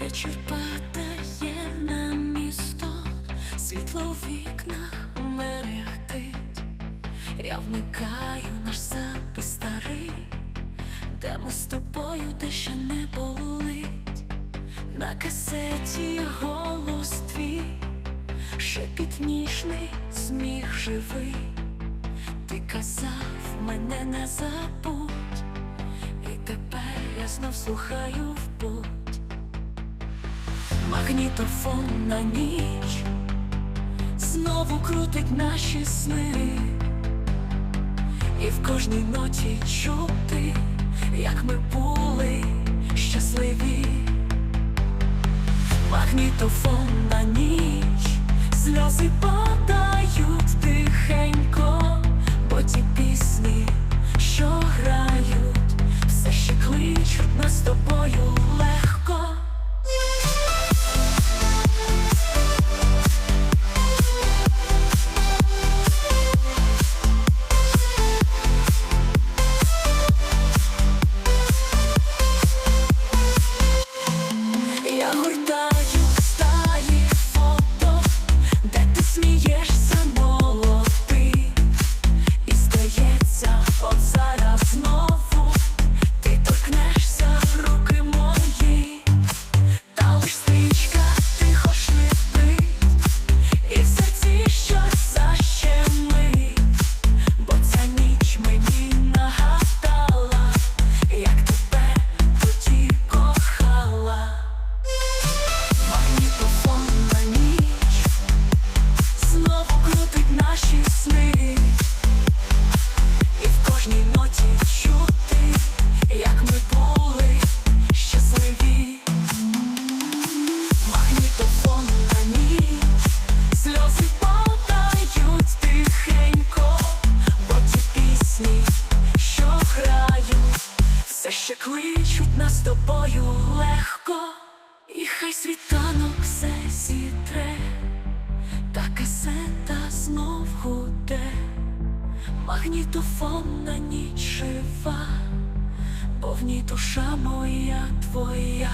Вечір падає на місто, світло в вікнах мерехтить. Я вмикаю наш запис старий, де ми з тобою де ще не болить. На касеті голос твій, шепіт ніжний, сміх живий. Ти казав, мене не забудь, і тепер я знов слухаю в путь. Магнітофон на ніч знову крутить наші сни, і в кожній ноті чути, як ми були щасливі. Магнітофон на ніч, сльози падають ще кличуть нас тобою легко. І хай світанок все зітре, та касета знов гуде, магнітофонна ніч жива, бо в ній душа моя твоя.